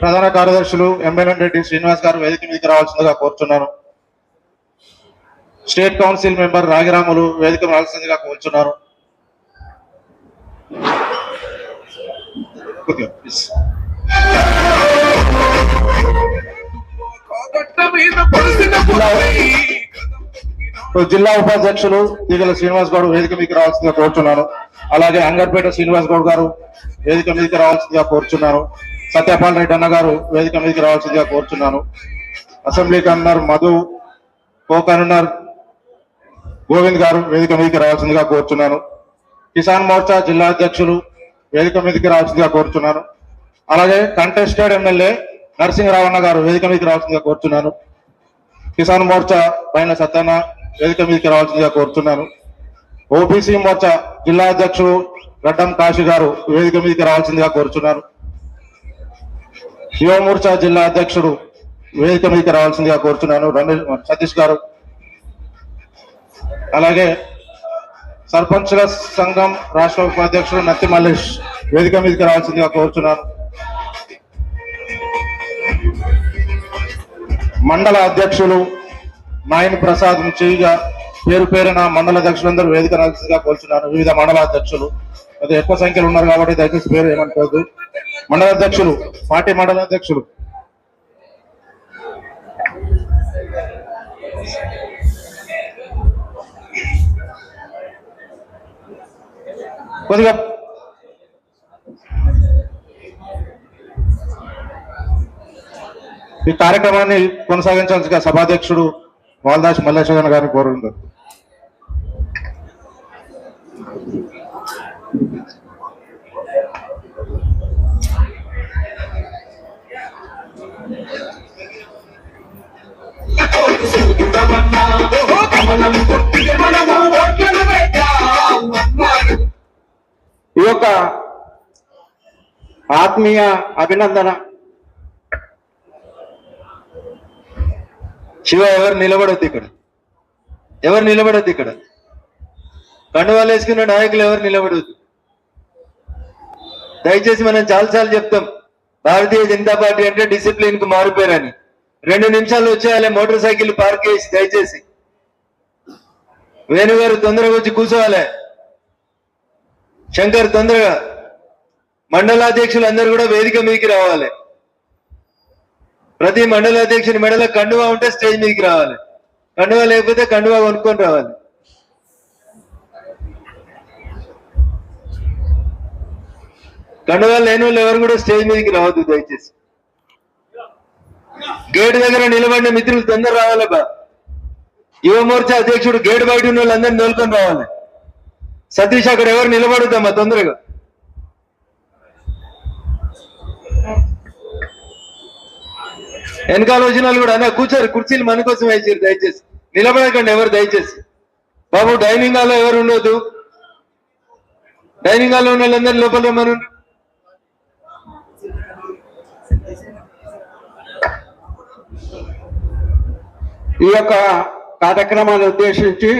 ప్రధాన కార్యదర్శులు ఎంఎల్ఎన్ రెడ్డి శ్రీనివాస్ గారు వేదిక మీదకి రావాల్సిందిగా కోరుచున్నాను. స్టేట్ కౌన్సిల్ మెంబర్ రాగిరాములు వేదిక రావాల్సిందిగా కోరుచున్నారు. జిల్లా ఉపాధ్యక్షులు తీగల శ్రీనివాస్ గౌడ్ వేదిక మీదకి రావాల్సిందిగా కోరుచున్నాను. అలాగే అంగర్పేట శ్రీనివాస్ గౌడ్ గారు వేదిక మీదకి రావాల్సిందిగా కోరుచున్నాను. సత్యపాల్ రెడ్డి అన్న గారు వేదిక మీదకి రావాల్సిందిగా కోరుచున్నాను. Assembly convener Madhu co convener Govind garu వేదిక మీదకి రావాల్సిందిగా కోరుచున్నాను. కిసాన్ మోర్చా జిల్లా అధ్యక్షులు వేదిక మీదకి రావాల్సిందిగా కోరుచున్నాను. అలాగే కంటెస్టెడ్ ఎమ్మెల్యే నరసింహరావన్న గారు వేదిక మీదకి రావాల్సిందిగా కోరుచున్నాను. కిసాన్ మోర్చా పైన సత్యన వేదిక మీదకి రావాల్సిందిగా కోరుతున్నాను ఓబీసీ మోర్చా జిల్లా అధ్యక్షుడు గడ్డం కాశీ గారు వేదిక మీదకి రావాల్సిందిగా కోరుచున్నారు యువ జిల్లా అధ్యక్షుడు వేదిక మీదకి రావాల్సిందిగా కోరుచున్నాను. రమేష్ సతీష్ గారు. అలాగే సర్పంచుల సంఘం రాష్ట్ర ఉపాధ్యక్షుడు నత్తి మల్లేష్ వేదిక మీదకి రావాల్సిందిగా కోరుచున్నాను. మండల అధ్యక్షులు నాయని ప్రసాద్ చేయిగా పేరు పేరున మండల అధ్యక్షులందరూ వేదిక రాల్సిందిగా కోరుచున్నారు వివిధ మండల అధ్యక్షులు అది ఎక్కువ సంఖ్యలో ఉన్నారు కాబట్టి దయచేసి పేరు ఏమంటారు మండల అధ్యక్షులు పార్టీ మండల అధ్యక్షులు కొద్దిగా ఈ కార్యక్రమాన్ని కొనసాగించాల్సిన సభాధ్యక్షుడు వాల్దాస్ మల్లేశ్వరన్ గారిని కోరుకుంటారు ఈ యొక్క ఆత్మీయ అభినందన. శివ ఎవరు నిలబడద్దు ఇక్కడ? ఎవరు నిలబడద్దు ఇక్కడ? కండువాలు వేసుకున్న నాయకులు ఎవరు నిలబడదు దయచేసి మనం చాలాసార్లు చెప్తాం భారతీయ జనతా పార్టీ అంటే డిసిప్లిన్కు మారిపోయారని. రెండు నిమిషాలు వచ్చేయాలి మోటార్ సైకిల్ పార్క్ చేసి దయచేసి. వేణుగారు తొందరగా వచ్చి కూర్చోవాలి. శంకర్ తొందరగా. మండలాధ్యక్షులు అందరూ కూడా వేదిక మీదకి రావాలి. ప్రతి మండలాధ్యక్షుని మెడలో కండువా ఉంటే స్టేజ్ మీదకి రావాలి. కండువా లేకపోతే కండువా కొనుక్కొని రావాలి. కండువా లేని వాళ్ళు ఎవరు కూడా స్టేజ్ మీదకి రావద్దు దయచేసి. గేట్ దగ్గర నిలబడిన మిత్రులు తొందర రావాలబ్బా. బా యువమోర్చా అధ్యక్షుడు గేట్ బయట ఉన్న వాళ్ళందరినీ తోలుకొని రావాలి. సతీష్ అక్కడ ఎవరు నిలబడుద్దామా తొందరగా. వెనకాల వచ్చిన వాళ్ళు కూడా అన్న కూర్చోరు కుర్చీలు మన కోసం వేసారు దయచేసి. నిలబడకండి ఎవరు దయచేసి. బాబు డైనింగ్ హాల్లో ఎవరు ఉండొద్దు? డైనింగ్ హాల్లో ఉన్న వాళ్ళందరూ లోపల రమ్మను. ఈ యొక్క కార్యక్రమాన్ని ఉద్దేశించి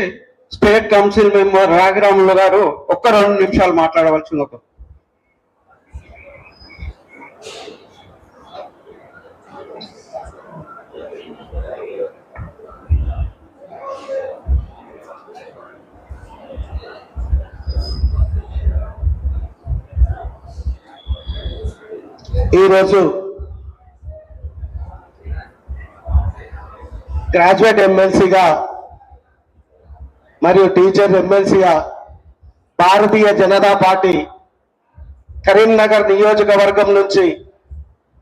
స్టేట్ కౌన్సిల్ మెంబర్ రాఘరాములు గారు ఒక్క రెండు నిమిషాలు మాట్లాడవలసింది ఒక ఈరోజు గ్రాడ్యుయేట్ ఎమ్మెల్సీగా మరియు టీచర్ ఎమ్మెల్సీగా భారతీయ జనతా పార్టీ కరీంనగర్ నియోజకవర్గం నుంచి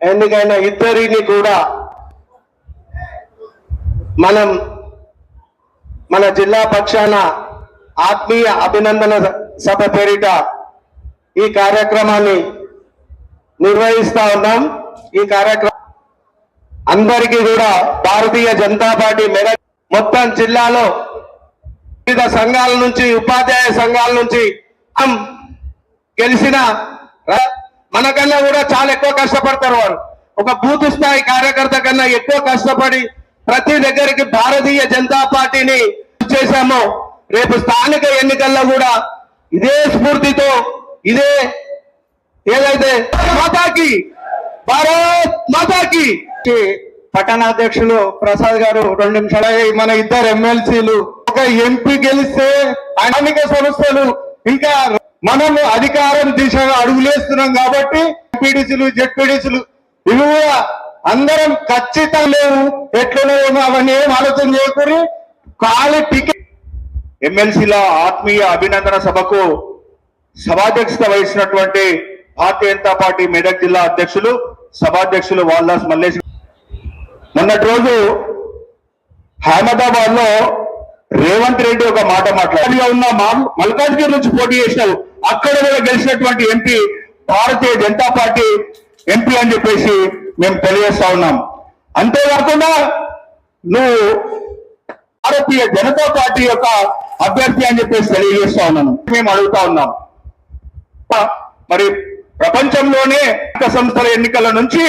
ఎన్నికైన ఇద్దరిని కూడా మనం మన జిల్లా పక్షాన ఆత్మీయ అభినందన సభ పేరిట ఈ కార్యక్రమాన్ని నిర్వహిస్తా ఉన్నాం. ఈ కార్యక్రమం అందరికీ కూడా భారతీయ జనతా పార్టీ మెగా మొత్తం జిల్లాలో వివిధ సంఘాల నుంచి ఉపాధ్యాయ సంఘాల నుంచి గెలిచిన మనకన్నా కూడా చాలా ఎక్కువ కష్టపడతారు వారు. ఒక బూత్ స్థాయి కార్యకర్త కన్నా ఎక్కువ కష్టపడి ప్రతి దగ్గరికి భారతీయ జనతా పార్టీని చేశాము రేపు స్థానిక ఎన్నికల్లో కూడా ఇదే స్ఫూర్తితో ఇదే ఏదైతే మాతాకి భారత్ మాతాకి. పట్టణాధ్యక్షులు ప్రసాద్ గారు రెండు నిమిషాలు మన ఇద్దరు ఎమ్మెల్సీలు. ఒక ఎంపీ గెలిస్తే అనేక సంస్థలు ఇంకా మనము అధికారం దిశగా అడుగులేస్తున్నాం కాబట్టి ఎంపీడీసీలు జెడ్పీడీసీలు ఇవి కూడా అందరం ఖచ్చితంగా లేవు. ఎట్లున్నాయేమో అవన్నీ ఏం ఆలోచన చేయకూడదు. కాలి టికెట్. ఎమ్మెల్సీల ఆత్మీయ అభినందన సభకు సభాధ్యక్షత వహించినటువంటి భారతీయ జనతా పార్టీ మెదక్ జిల్లా అధ్యక్షులు సభాధ్యక్షులు వాల్దాస్ మల్లేష్ మొన్నటి రోజు అహ్మదాబాద్లో రేవంత్ రెడ్డి ఒక మాట మాట్లాడి ఉన్న మా- మల్కాజ్గిరి నుంచి పోటీ చేసినావు. అక్కడ కూడా గెలిచినటువంటి MP Bharatiya Janata party MP అని చెప్పేసి మేము తెలియజేస్తా ఉన్నాం. అంతేకాకుండా నువ్వు భారతీయ జనతా పార్టీ యొక్క అభ్యర్థి అని చెప్పేసి తెలియజేస్తా ఉన్నాను. మేము అడుగుతా ఉన్నాం. మరి ప్రపంచంలోనే సంస్థల ఎన్నికల నుంచి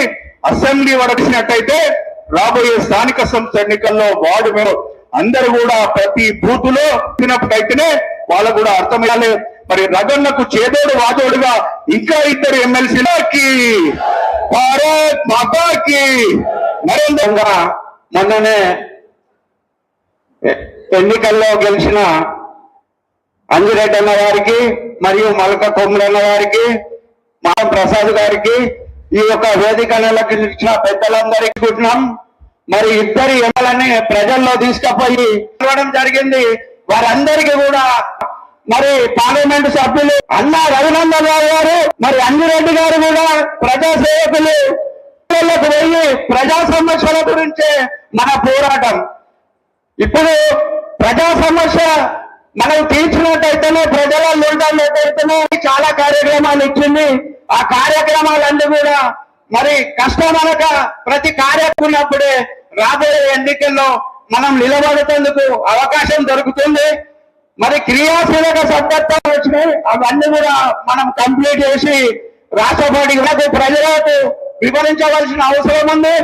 అసెంబ్లీ వరకు వచ్చినట్టయితే రాబోయే స్థానిక సంస్థ ఎన్నికల్లో వార్డు మేము అందరూ కూడా ప్రతి బూత్లో వచ్చినప్పుడైతేనే వాళ్ళకు కూడా అర్థమయ్యాలి. మరి రగన్నకు చేదోడు వాదోడుగా ఇంకా ఇద్దరు ఎమ్మెల్సీలకి భారత్ మాతాకి. నరేంద్ర మొన్ననే ఎన్నికల్లో గెలిచిన అంజిరెడ్డి అన్న వారికి మరియు మలక కొమ్ములన్న వారికి మాం ప్రసాద్ గారికి ఈ యొక్క వేదిక నెలకి ఇచ్చిన పెద్దలందరికీ కూర్చున్నాం మరి ఇద్దరు ఎమ్మెల్యేని ప్రజల్లో తీసుకుపోయి ఇవ్వడం జరిగింది. వారందరికీ కూడా మరి పార్లమెంట్ సభ్యులు అన్న రఘునందన్ రావు గారు మరి అంజిరెడ్డి గారు కూడా ప్రజా సేవకులు ప్రజలకు పోయి ప్రజా సమస్యల గురించే మన పోరాటం. ఇప్పుడు ప్రజా సమస్య మనం తీర్చినట్టయితేనే ప్రజల ఉండలేదైతేనే చాలా కార్యక్రమాలు ఇచ్చింది. ఆ కార్యక్రమాలన్నీ కూడా మరి కష్టమనక ప్రతి కార్యక్రమప్పుడే రాబోయే ఎన్నికల్లో మనం నిలబడేందుకు అవకాశం దొరుకుతుంది. మరి క్రియాశీలక సభ్యత్వం వచ్చినాయి అవన్నీ కూడా మనం కంప్లీట్ చేసి రాష్ట్రపతి ప్రజలకు వివరించవలసిన అవసరం ఉంది.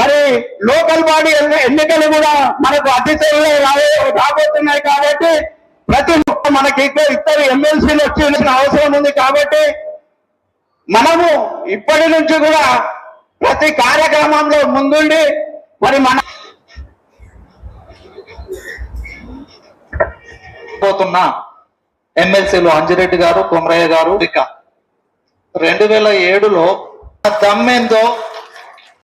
మరి లోకల్ బాడీ ఎన్నికలు కూడా మనకు అతిథుల్లో రాబోతున్నాయి కాబట్టి ప్రతి ఒక్క మనకి ఇద్దరు ఎమ్మెల్సీలు వచ్చిన అవసరం ఉంది కాబట్టి మనము ఇప్పటి నుంచి కూడా ప్రతి కార్యక్రమంలో ముందుండి మరి మన పోతున్న ఎమ్మెల్సీలు అంజిరెడ్డి గారు కుమరయ్య గారు ఇక రెండు వేల ఏడులో దమ్మేందో